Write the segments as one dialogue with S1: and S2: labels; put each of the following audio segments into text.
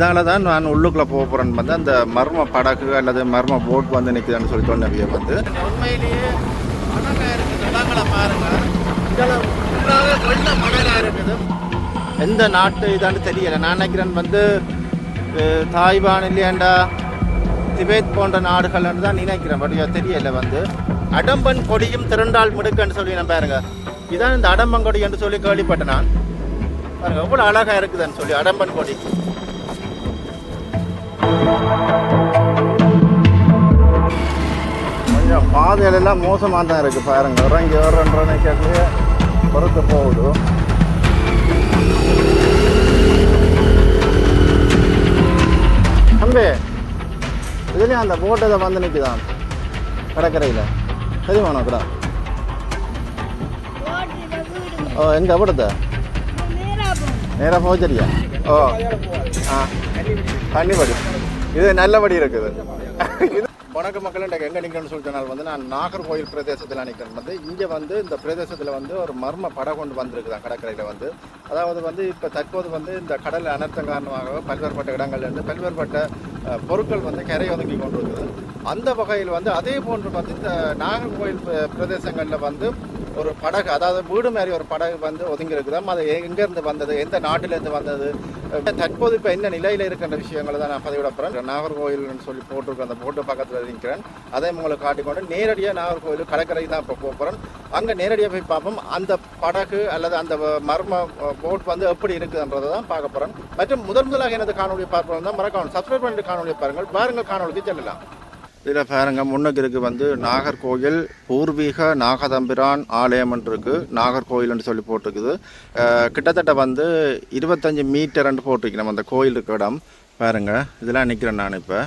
S1: இதால தான் நான் உள்ளுக்குள்ளே போக போகிறேன்னு வந்து அந்த மர்ம படகு அல்லது மர்ம போட் வந்து நிற்குதுன்னு சொல்லி சொன்னவிய வந்து. உண்மையிலேயே இடங்களை இதெல்லாம் இருக்குது. எந்த நாட்டு இதான்னு தெரியல. நான் நினைக்கிறேன் வந்து தாய்வான் இல்லையாண்டா திபேத் போன்ற நாடுகள்னு தான் நினைக்கிறேன். பட் தெரியல வந்து. அடம்பன் கொடியும் திரண்டால் மிடுக்குன்னு சொல்லி நான் பாருங்க. இதான் இந்த அடம்பன் கொடி என்று சொல்லி கேள்விப்பட்டேன் நான். பாருங்க எவ்வளோ அழகாக இருக்குதுன்னு சொல்லி அடம்பன் கொடி. கொஞ்சம் பாதையில எல்லாம் மோசமாக தான் இருக்கு பாருங்க. இறங்கி வர்றன்ற நினைக்கிறதுலே பொறுத்து போகுது. தம்பி இதுலேயும் அந்த போட்டு இதை வந்து நிற்குதான் கடற்கரையில். சரி வேணாக்குடா ஓ எங்கே அப்படித்த நேராக போச்சரியா ஓ ஆ. கன்னிப்படி இது நல்லபடி இருக்குது. இது வணக்க மக்கள் எங்கே நிற்கணும்னு சொல்லிட்டனால் வந்து நான் நாகர்கோயில் பிரதேசத்தில் நிற்கிறேன் வந்து இங்கே வந்து இந்த பிரதேசத்தில் வந்து ஒரு மர்ம படம் கொண்டு வந்திருக்குதான் கடற்கரையில் வந்து. அதாவது வந்து இப்போ தற்போது வந்து இந்த கடல் அனர்த்தம் காரணமாக பல்வேறுபட்ட இடங்கள்லேருந்து பல்வேறுபட்ட பொருட்கள் வந்து கரை ஒதுக்கி கொண்டு இருக்குது அந்த வகையில் வந்து அதே போன்று வந்து இந்த நாகர்கோயில் பிரதேசங்களில் வந்து ஒரு படகு அதாவது வீடு மாதிரி ஒரு படகு வந்து ஒதுங்கி இருக்குதாம் அது எங்கேருந்து வந்தது? எந்த நாட்டிலேருந்து வந்தது? தற்போது இப்போ என்ன நிலையில் இருக்கின்ற விஷயங்களை தான் நான் பதிவிடப்படுறேன் நாகர்கோவில்னு நாகர்கோயில்னு சொல்லி போட்டிருக்க. அந்த போட்டு பக்கத்தில் இருக்கிறேன். அதை உங்களுக்கு காட்டிக்கொண்டு நேரடியாக நாகர்கோயில் கடற்கரை தான் இப்போ போக போகிறேன் அங்கே நேரடியாக போய் பார்ப்போம். அந்த படகு அல்லது அந்த மர்ம போட் வந்து எப்படி இருக்குதுன்றதை தான் பார்க்க போகிறேன் மற்றும் முதல் முதலாக எனது காணொலியை பார்ப்போம் தான் மறக்காமல் சப்ஸ்கிரைப் பண்ணிட்டு காணொலியை பாருங்கள். பாருங்கள் காணொலிக்கு செல்லலாம். இதில் பாருங்கள் முன்னுக்கு வந்து நாகர்கோயில் பூர்வீக நாகதம்பிரான் ஆலயம் இருக்கு நாகர்கோயில்னு சொல்லி போட்டிருக்குது. கிட்டத்தட்ட வந்து இருபத்தஞ்சி மீட்டர்ன்னு போட்டிருக்கணும் அந்த கோயில் இருக்க இடம். பாருங்கள் இதெல்லாம் நிற்கிறேன் நான் இப்போ.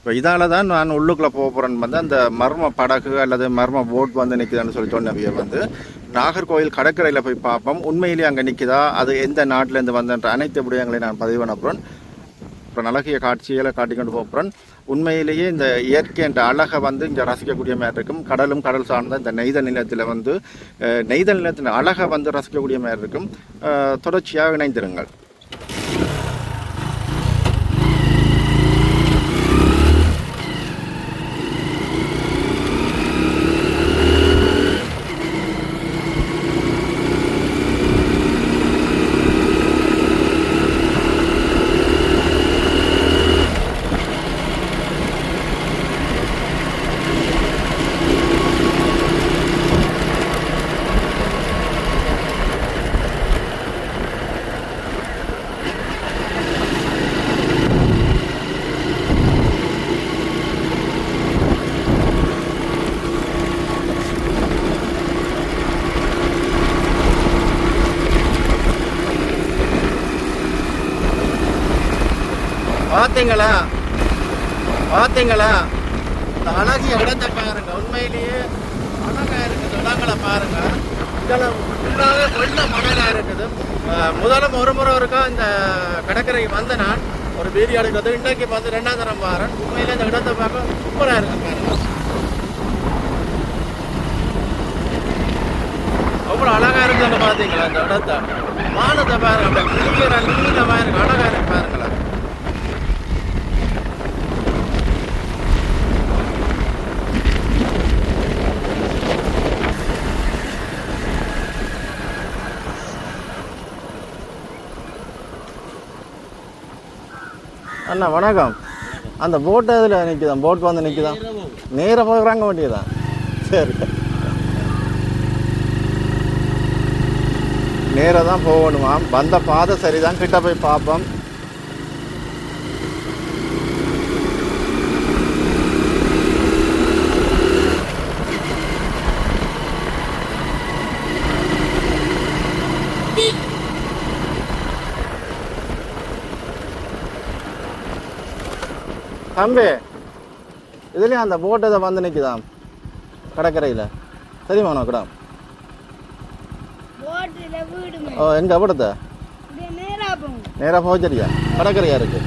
S1: இப்போ இதால் தான் நான் உள்ளுக்குள்ளே போக போகிறேன்னு வந்து அந்த மர்ம படகு அல்லது மர்ம போட் வந்து நிற்குதுன்னு சொல்லி சொன்னவிய வந்து நாகர்கோயில் கடற்கரையில் போய் பார்ப்போம். உண்மையிலேயே அங்கே நிற்குதா அது எந்த நாட்டிலேருந்து வந்தன்ற அனைத்து விடயங்களையும் நான் பதிவு பண்ண போகிறேன் அப்புறம் அழகிய காட்சிகளை காட்டிக்கொண்டு போகிறேன் உண்மையிலேயே இந்த இயற்கை என்ற அழகை வந்து இங்கே ரசிக்கக்கூடிய மாதிரி இருக்கும் கடலும் கடல் சார்ந்த இந்த நெய்தல் நிலத்தில் வந்து நெய்தல் நிலத்தின் அழகை வந்து ரசிக்கக்கூடிய மாதிரி இருக்கும் தொடர்ச்சியாக இணைந்திருங்கள். பார்த்தீங்களா பார்த்தீங்களா இந்த அழகிய இடத்தை பாருங்க. உண்மையிலேயே அழகா இருக்குது. இடங்களை பாருங்க. இதெல்லாம் ஃபுல்லாகவே வெள்ள மணலாக இருக்குது. முதலும் ஒரு முறை இருக்கா இந்த கடற்கரைக்கு வந்த நான் ஒரு வீடியோ எடுக்கிறது. இன்றைக்கு பார்த்து ரெண்டாம் தரம் பாருன் உண்மையிலே இந்த இடத்தை பார்க்க சூப்பராக இருக்கு பாருங்க. அவ்வளோ அழகா இருக்குதுன்னு பார்த்தீங்களா இந்த இடத்த? வானத்தை பாருங்க. அப்படியே கிளியரா நீளமா இருக்கு. அழகாக இருக்கு பாருங்க. அண்ணா வணக்கம். அந்த போட்டு அதில் நிற்குதான் போட் வந்து நிற்குதான் நேராக போகிறாங்க இறங்க வேண்டியதான் சரி. நேராக தான் போகணுமா வந்த பாதை சரிதான். கிட்ட போய் பார்ப்போம். தம்பி இதுலேயும் அந்த போட்டு இதை வந்து நிற்குதாம் கடற்கரையில். தெரியுமா உனக்குடா
S2: போட்டுல வீடுமே.
S1: ஓ எங்கே
S2: போகும்.
S1: நேராக போச்சரியா கடற்கரையா இருக்கு?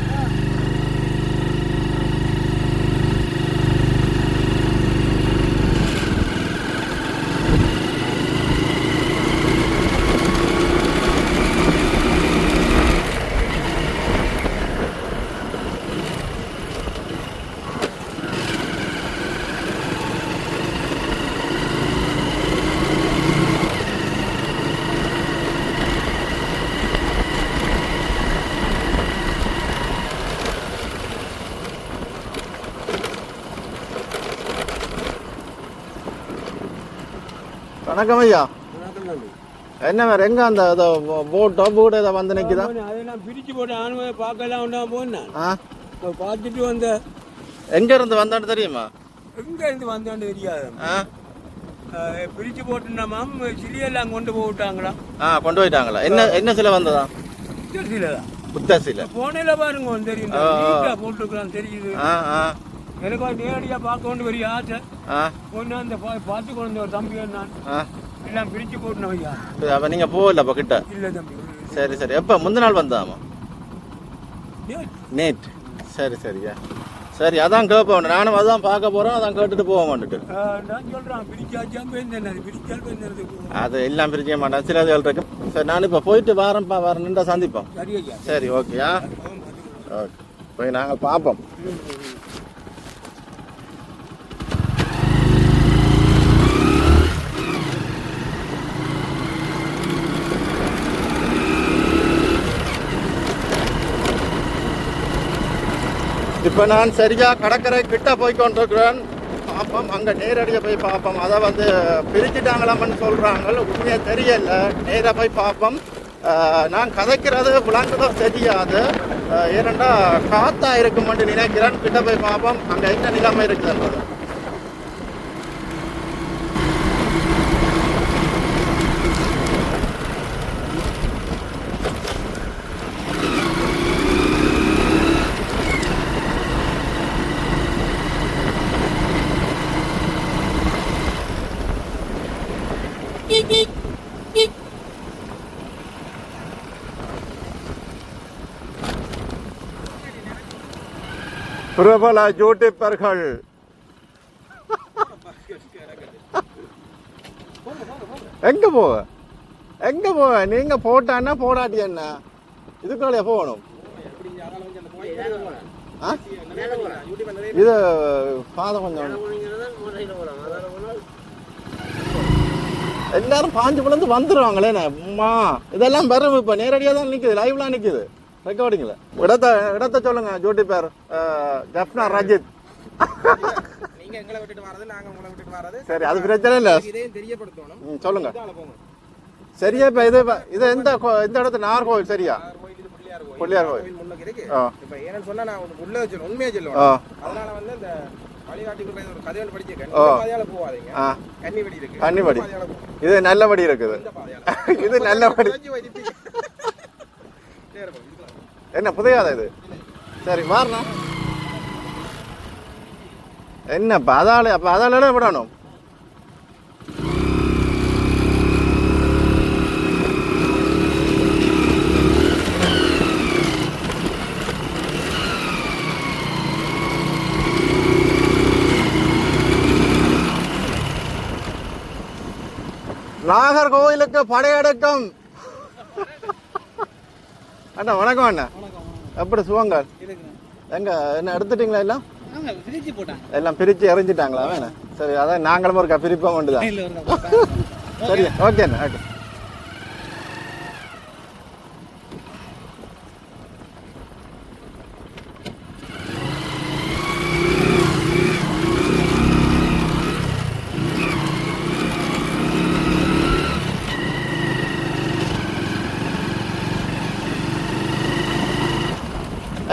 S1: வணக்கம் ஐயா. என்ன வேற எங்க அந்த போட்டோ போட் ஏதோ வந்து நிக்குதா?
S3: அதெல்லாம் பிரிச்சு போட்டு ஆணுமே பார்க்கலாம் உண்டா போனேன்
S1: ஆ?
S3: பார்த்துட்டு வந்த
S1: எங்க இருந்து வந்தான்னு தெரியுமா?
S3: எங்க இருந்து வந்தான்னு தெரியாது. பிரிச்சு போட்டுனாமாம் சிலியெல்லாம் கொண்டு போட்டாங்களா
S1: ஆ கொண்டு போயிட்டாங்களா? என்ன என்ன சிலை வந்ததா?
S3: தெரியலதா
S1: புத்த சிலை.
S3: போனையில பாருங்க தெரியும் போட்டுருக்கலாம் தெரியுது. எனக்கு ஒரு நேரடியா பார்க்க கொண்டு வரிய ஆசை. ஒன்று அந்த பார்த்து கொண்டு ஒரு தம்பி
S1: ஆ?
S3: எல்லாம் ஐயா.
S1: அப்ப நீங்க போகல அப்ப கிட்ட?
S3: இல்லை தம்பி
S1: சரி சரி. எப்ப? முந்தின நாள் வந்தாமா? நேட் சரி சரியா சரி அதான் கேட்போம் நானும் அதான் பார்க்க போறோம். அதான் கேட்டுட்டு போக மாட்டுட்டு அது எல்லாம் பிரிக்க மாட்டேன் சில இருக்கு. சரி நான் இப்போ போயிட்டு வாரேன்ப்பா. வரேன் நின்றா சந்திப்போம்.
S3: சரி
S1: ஓகேயா? ஓகே. போய் நாங்கள் பார்ப்போம். இப்போ நான் சரியாக கடற்கரை கிட்ட போய் கொண்டிருக்கிறேன். பார்ப்போம் அங்கே நேரடியாக போய் பார்ப்போம் அதை வந்து பிரிச்சுட்டாங்களாம்னு சொல்கிறாங்க உண்மையாக தெரியல. நேராக போய் பார்ப்போம் நான் கதைக்கிறது விளங்குதோ தெரியாது. ஏனென்றால் ஏனெண்டா காத்தா இருக்குமென்று நினைக்கிறேன். கிட்ட போய் பார்ப்போம் அங்கே என்ன நிலைமை இருக்குதுன்றது. பிரபல யூடியூபர்கள் எங்க போவ? எங்க போவ? நீங்க போட்டான்னா போடாட்டி என்ன? இதுக்குள்ள போகணும். இது பாதம் கொஞ்சம். எல்லாரும் பாஞ்சு பிளந்து வந்துருவாங்களே அம்மா இதெல்லாம் வரும் இப்ப நேரடியா தான் நிக்குது லைவ்லாம் நிக்குது. ரெக்கார்டிங்ல இடத்த இடத்த சொல்லுங்க ஜோட்டி பேர் ஜப்னா ரஜித்.
S4: நீங்க எங்களை விட்டுட்டு வர்றது நாங்க உங்களை விட்டுட்டு வர்றது.
S1: சரி அது பிரச்சனை இல்ல.
S4: இதையும் தெரியப்படுத்தணும்.
S1: சொல்லுங்க. சரியா இப்ப இது இது எந்த எந்த இடத்துல நாகர்கோவில் சரியா?
S4: பிள்ளையார். கோயில் முன்னுக்கு இருக்கு. இப்ப ஏன்னு சொன்னா நான் உள்ள வச்சு உண்மையை சொல்லுவேன். அதனால வந்து இந்த பாதையால போங்க.
S1: இது நல்லபடி இருக்குது.
S4: இந்த பாதையால.
S1: இது
S4: போங்க, இதுக்குள்ள.
S1: என்ன புதையாத இது? சரி மாறணும் என்ன அப்ப அதால அப்ப அதால விடணும்? நாகர்கோவிலுக்கு படையெடுக்கும். அண்ணா வணக்கம் அண்ணா. எப்படி சுவங்கள் எங்க என்ன எடுத்துட்டீங்களா எல்லாம்? எல்லாம் பிரிச்சு எறிஞ்சிட்டாங்களா வேணா. சரி அதான் நாங்களும் இருக்கா பிரிப்போம் வேண்டுதான் சரி ஓகே அண்ணா ஓகே.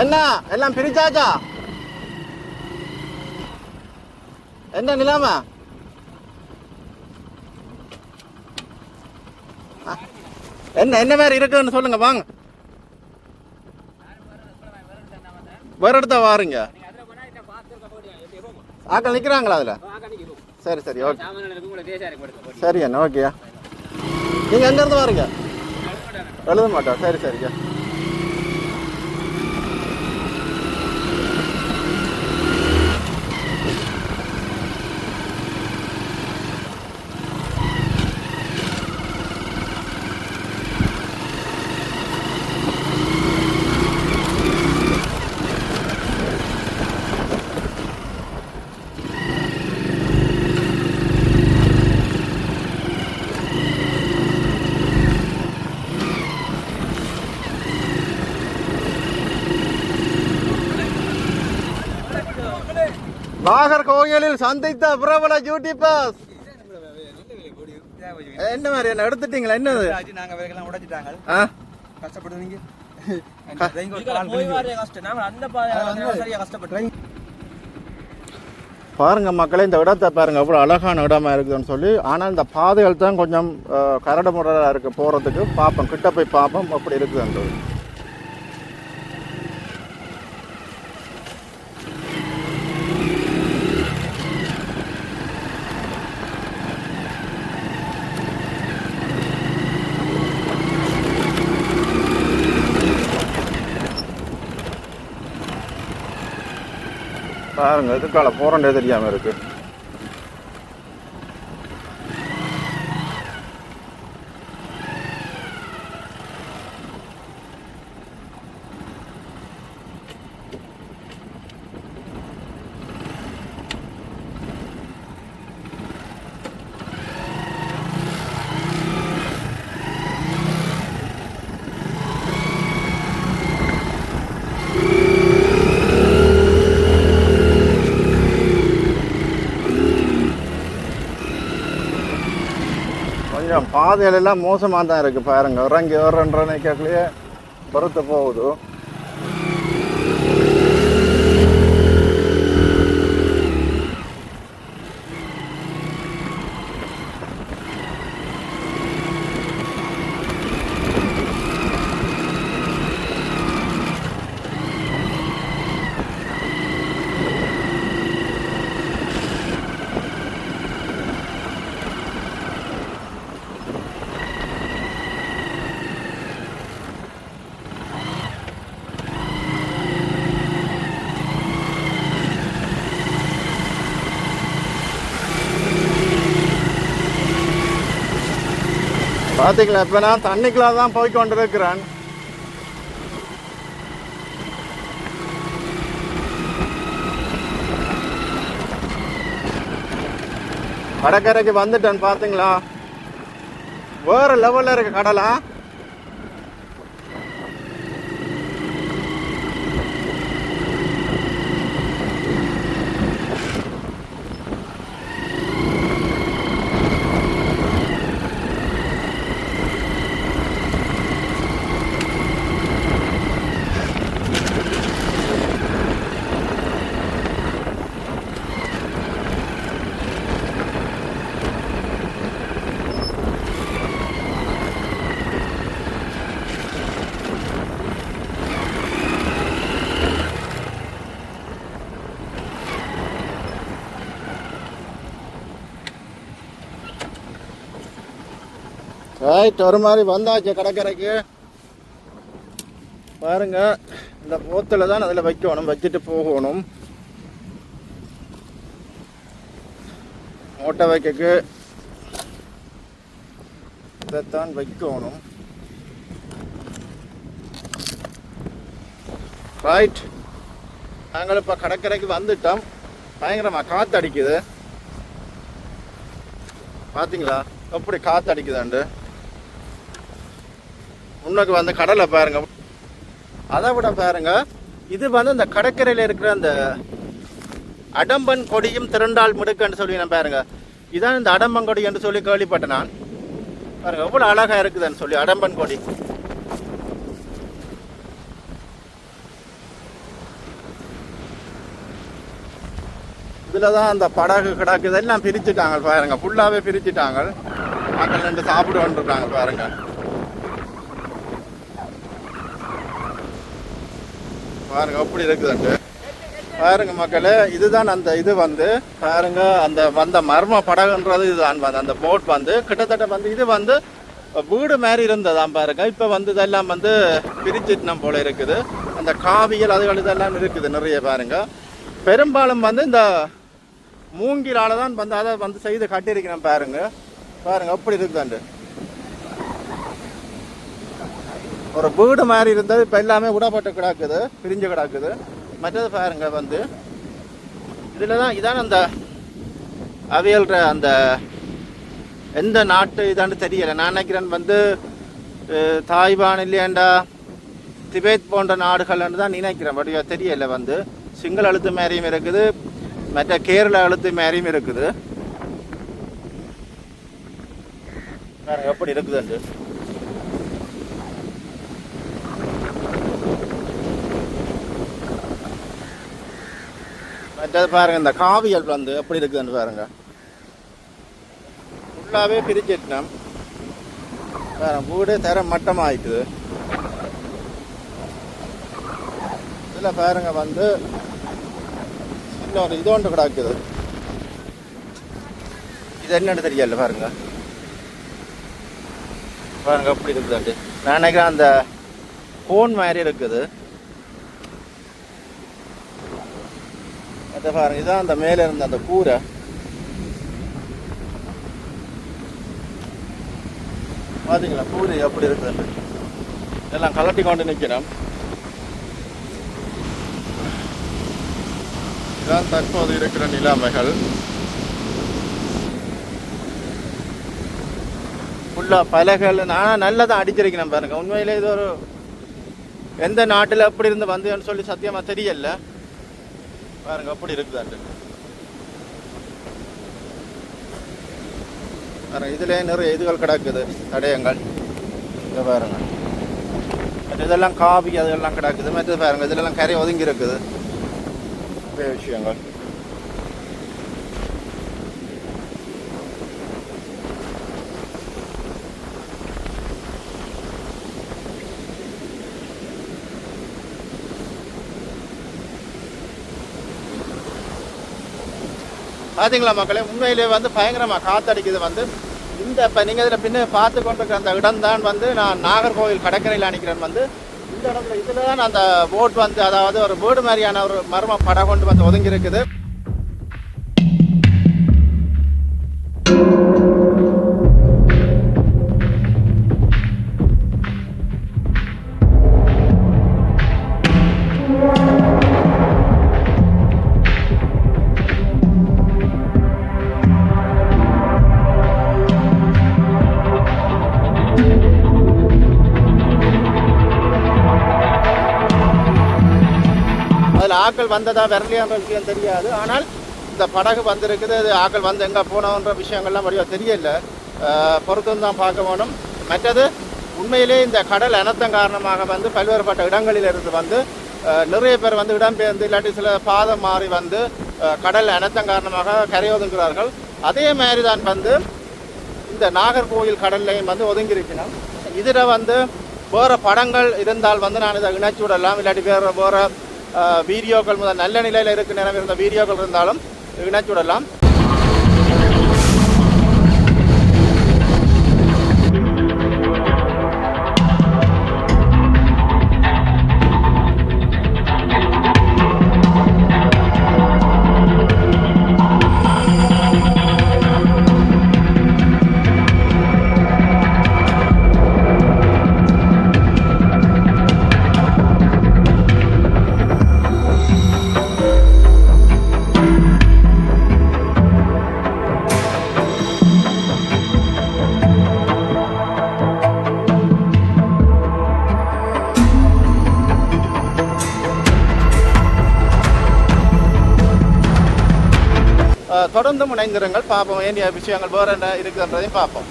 S1: என்ன? எல்லாம் பிரிச்சாச்சா? என்ன நிலாம? என்ன என்ன மாதிரி இருக்குன்னு சொல்லுங்க வாங்க. வேற இடத்த வாருங்க. ஆக்கள் நிக்கிறாங்களா அதுல? சரி சரி ஓகே. சரி அண்ணா ஓகேயா. நீங்க எங்க இருந்து வாருங்க? எழுத மாட்டோம். சரி சரியா நாகர்கோவிலில் சந்தித்த பிரபல யூடியூபர்ஸ் என்ன மாதிரி என்ன எடுத்துட்டீங்களா? என்னது?
S4: நாங்க வேலைக்கெல்லாம் உடைச்சிட்டாங்க. கஷ்டப்படுவீங்க?
S1: பாருங்க மக்களே இந்த இடத்தை பாருங்க. அவ்வளோ அழகான இடமா இருக்குதுன்னு சொல்லி. ஆனால் இந்த பாதைகள் தான் கொஞ்சம் கரடு முரடாக இருக்கு போகிறதுக்கு பார்ப்போம் கிட்ட போய் பார்ப்போம் அப்படி இருக்குதுன்றது. பாருங்க இதுக்கால தெரியாமல் இருக்குது பாதையிலெல்லாம் மோசமாக தான் இருக்குது பாருங்க. இறங்கி வர்றன்ற கேட்கலையே. பருத்து போகுது. பார்த்தீங்களா இப்போ நான் தண்ணிக்குள்ளே தான் போய் கொண்டிருக்கிறேன். கடற்கரைக்கு வந்துட்டேன் பார்த்தீங்களா? வேறு லெவலில் இருக்குது கடலை? ரைட் ஒரு மாதிரி வந்தாச்சு கடற்கரைக்கு. பாருங்க இந்த போத்தில் தான் அதில் வைக்கணும் வச்சுட்டு போகணும். மூட்டை வைக்கக்கு. இதைத்தான் வைக்கணும். ரைட் நாங்கள் இப்போ கடற்கரைக்கு வந்துட்டோம். பயங்கரமாக காற்று அடிக்குது பார்த்தீங்களா எப்படி காற்று அடிக்குதாண்டு முன்னுக்கு வந்து கடலை பாருங்க. அதை விட பாருங்க இது வந்து இந்த கடற்கரையில் இருக்கிற அந்த அடம்பன் கொடியும் திரண்டால் மிடுக்கன்னு சொல்லி நான் பாருங்க. இதான் இந்த அடம்பன் கொடி என்று சொல்லி கேள்விப்பட்டேன் நான். பாருங்க எவ்வளோ அழகா இருக்குதுன்னு சொல்லி அடம்பன் கொடி. இதில் தான் அந்த படகு கிடக்கு இதெல்லாம் பிரிச்சுட்டாங்க பாருங்க. ஃபுல்லாகவே பிரிச்சுட்டாங்க. மக்கள் ரெண்டு சாப்பிட வந்துருக்காங்க பாருங்க. பாருங்க அப்படி இருக்குதுண்டு பாருங்க மக்களே இதுதான் அந்த இது வந்து பாருங்க அந்த வந்த மர்ம படகுன்றது இதுதான் வந்து அந்த போட் வந்து கிட்டத்தட்ட வந்து இது வந்து வீடு மாதிரி இருந்ததான் பாருங்க. இப்போ வந்து இதெல்லாம் வந்து பிரிச்சிட்னம் போல இருக்குது. அந்த காவியல் அதுகள் இதெல்லாம் இருக்குது நிறைய பாருங்க. பெரும்பாலும் வந்து இந்த மூங்கிலால தான் வந்து அதை வந்து செய்து கட்டியிருக்கிறேன் பாருங்க. பாருங்க அப்படி இருக்குதாண்டு ஒரு வீடு மாதிரி இருந்தது. இப்போ எல்லாமே விடப்பட்டு கிடக்குது பிரிஞ்சு கிடக்குது. மற்றது பாருங்க வந்து. இதில் தான் இதான் அந்த அவியல்ற அந்த எந்த நாட்டு இதான்னு தெரியலை. நான் நினைக்கிறேன் வந்து தாய்வான் இல்லையாண்டா திபேத் போன்ற நாடுகள்னு தான் நினைக்கிறேன். பட் தெரியலை வந்து. சிங்கள எழுத்து மாதிரியும் இருக்குது. மற்ற கேரள எழுத்து மாதிரியும் இருக்குது. வேறு எப்படி இருக்குதுண்டு மற்றது பாருங்க இந்த காவியல் வந்து எப்படி இருக்குதுன்னு பாருங்க. ஃபுல்லாகவே பிரிச்சிட்டோம் பாருங்க வீடு தர மட்டமாயிட்டுது இதில் பாருங்க வந்து இன்னொரு இது ஒன்று கிடக்குது. இது என்னென்னு தெரியல பாருங்க. பாருங்க அப்படி இருக்குதுண்டு நான் நினைக்கிறேன் அந்த கோன் மாதிரி இருக்குது. இதை பாருங்க இதான் அந்த மேலே இருந்த அந்த கூரை. பார்த்தீங்களா கூரை எப்படி இருக்குது எல்லாம் கலட்டி கொண்டு நிற்கிறோம் இதான் தற்போது இருக்கிற நிலைமைகள். ஃபுல்லாக பலகைகள் நான் நல்லதான் அடிச்சிருக்கிறேன் பாருங்க. உண்மையிலே இது ஒரு எந்த நாட்டில் எப்படி இருந்து வந்ததுன்னு சொல்லி சத்தியமாக தெரியல. பாருங்க அப்படி இருக்குதாட்டு பாருங்க இதுலேயே நிறைய இதுகள் கிடக்குது தடயங்கள். இதை பாருங்க. மற்ற இதெல்லாம் காபி அதெல்லாம் கிடக்குது. மற்றது பாருங்க இதுலலாம் கரை ஒதுங்கி இருக்குது. நிறைய விஷயங்கள். பார்த்தீங்களா மக்களே? உண்மையிலே வந்து பயங்கரமாக காத்தடிக்குது வந்து. இந்த இப்போ நீங்கள் இதில் பின்ன பார்த்து கொண்டிருக்கிற அந்த இடம் தான் வந்து நான் நாகர்கோவில் கடற்கரையில் அணிக்கிறேன் வந்து. இந்த இடத்துல இதில் தான் அந்த போட் வந்து அதாவது ஒரு வீடு மாதிரியான ஒரு மர்ம படம் கொண்டு வந்து ஒதுங்கி இருக்குது ஆக்கள் வந்ததா வரலையான்ற விஷயம் தெரியாது. ஆனால் இந்த படகு வந்திருக்குது அது ஆக்கள் வந்து எங்கே போனோன்ற விஷயங்கள்லாம் வழியாக தெரியல. பொறுத்து தான் பார்க்க வேணும். மற்றது உண்மையிலே இந்த கடல் அனர்த்தம் காரணமாக வந்து பல்வேறுபட்ட இடங்களில் இருந்து வந்து நிறைய பேர் வந்து இடம்பெயர்ந்து இல்லாட்டி சில பாதம் மாறி வந்து கடல் அனர்த்தம் காரணமாக கரையொதுங்கிறார்கள். அதே மாதிரி தான் வந்து இந்த நாகர்கோவில் கடல்லையும் வந்து ஒதுங்கியிருக்கணும் இதில் வந்து வேறு படங்கள் இருந்தால் வந்து நான் இதை இணைச்சு விடலாம் இல்லாட்டி வேறு வேறு வீடியோக்கள் முதல் நல்ல நிலையில் இருக்க நேரம் இருந்த வீடியோக்கள் இருந்தாலும் இணைச்சுடலாம் தொடர்ந்து இணைந்திருங்கள் பார்ப்போம் வேண்டிய விஷயங்கள் வேறு என்ன இருக்குன்றதையும் பார்ப்போம்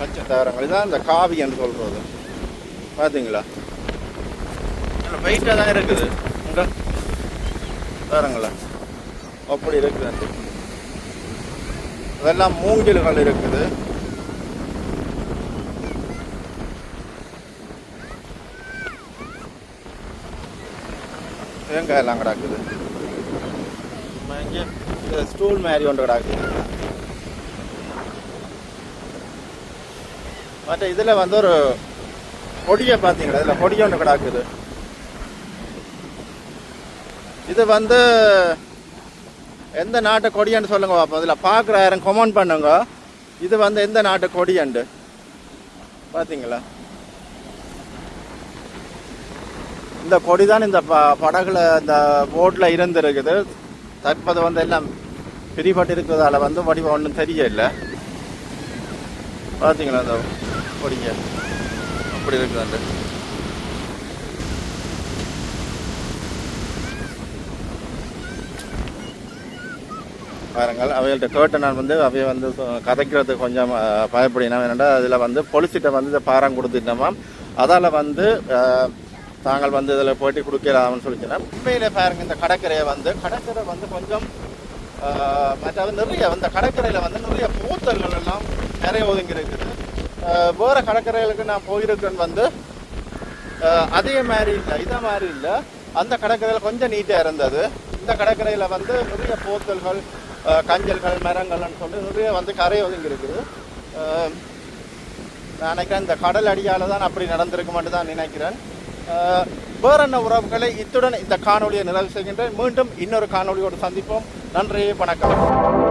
S1: பச்சை தாரங்கள் இதான் இந்த காவி என்று சொல்றது பார்த்தீங்களா வெயிட்டாக தான் இருக்குது உங்கள் பாருங்களா அப்படி இருக்குது அதெல்லாம் மூங்கில்கள் இருக்குது தேங்காய் எல்லாம் கிடக்குது. ஸ்டூல் மாதிரி ஒன்று கிடக்குது. மற்ற இதில் வந்து ஒரு கொடியை பார்த்தீங்களா? இதில் கொடி ஒன்று கிடக்குது. இது வந்து எந்த நாட்டு கொடியன்னு சொல்லுங்க பார்ப்போம் இதில் பார்க்குற யாரும் கமெண்ட் பண்ணுங்க. இது வந்து எந்த நாட்டு கொடியண்டு? பார்த்தீங்களா? இந்த கொடி தான் இந்த ப படகுல இந்த போட்டில் இருந்திருக்குது. தற்போது வந்து எல்லாம் பிரிபட்டிருக்கிறதால வந்து வடிவம் ஒன்றும் தெரியல. பார்த்தீங்களா அந்த கொடிங்க? அப்படி இருக்குது அந்த பாருங்கள் அவைகள்ட்ட கேட்ட நான் வந்து அவைய வந்து கதைக்கிறது கொஞ்சம் பயப்படினா என்னென்னா அதில் வந்து பொலிசிட்ட வந்து இந்த பாரம் கொடுத்துட்டோமா அதால் வந்து தாங்கள் வந்து இதில் போட்டி கொடுக்கலாம்னு சொல்லிக்கிறேன். உண்மையில் பாருங்க இந்த கடற்கரையை வந்து கடற்கரை வந்து கொஞ்சம் அஹ், மற்றது நிறைய இந்த கடற்கரையில் வந்து நிறைய பூத்தல்கள் எல்லாம் நிறைய ஒதுங்கி இருக்குது. வேறு கடற்கரைகளுக்கு நான் போயிருக்கேன் வந்து அதே மாதிரி இல்லை இதை மாதிரி இல்லை. அந்த கடற்கரையில் கொஞ்சம் நீட்டாக இருந்தது. இந்த கடற்கரையில் வந்து நிறைய போத்தல்கள் கஞ்சல்கள் மரங்கள்னு சொல்லி நிறைய வந்து கரை ஒதுங்கி இருக்குது. நான் நினைக்கிறேன் இந்த கடல் அடியால் தான் அப்படி நடந்திருக்குமென்று தான் நினைக்கிறேன். வேறென்ன உறவுகளை இத்துடன் இந்த காணொலியை நிறைவு செய்கின்றேன். மீண்டும் இன்னொரு காணொலியோடு சந்திப்போம். நன்றி வணக்கம்.